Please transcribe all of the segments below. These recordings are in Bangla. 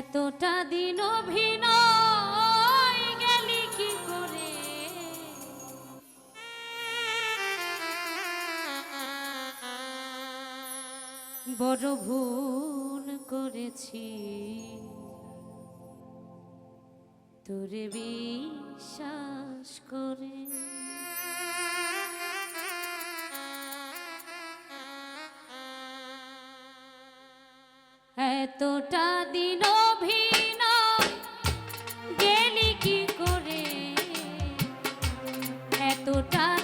এতটা দিন অভিনয় গেলি কি করে? বড় ভুল করেছি। তোরে বিশ্বাস করে। এতটা দিন এতটা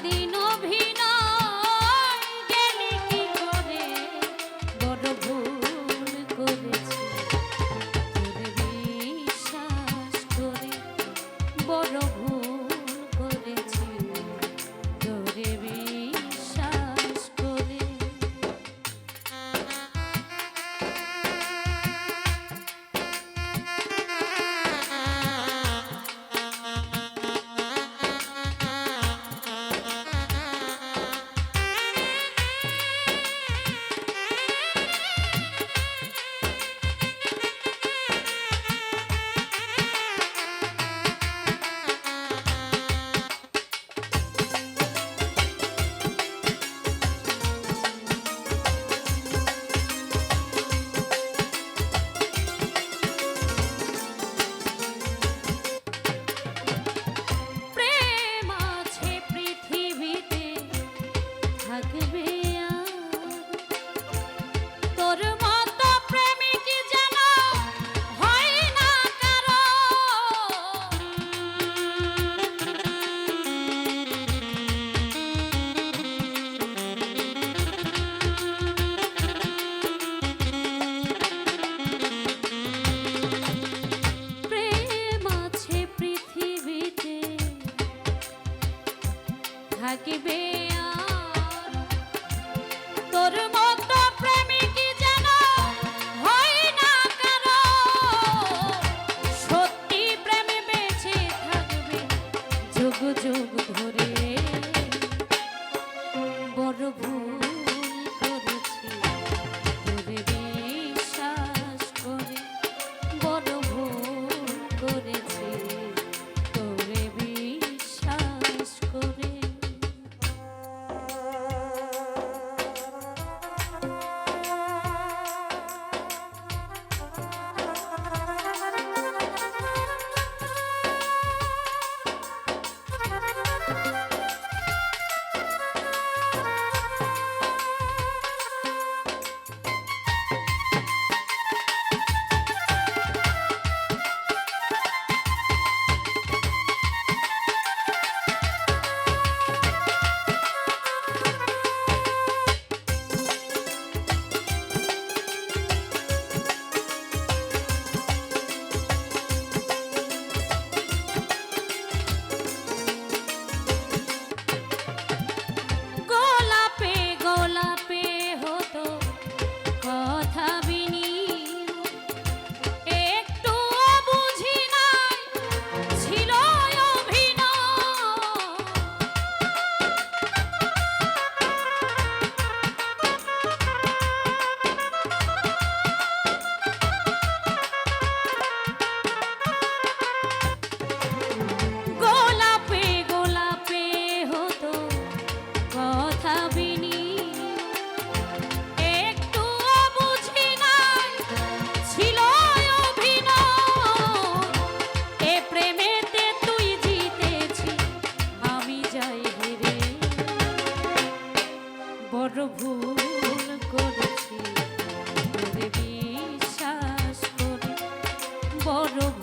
পরব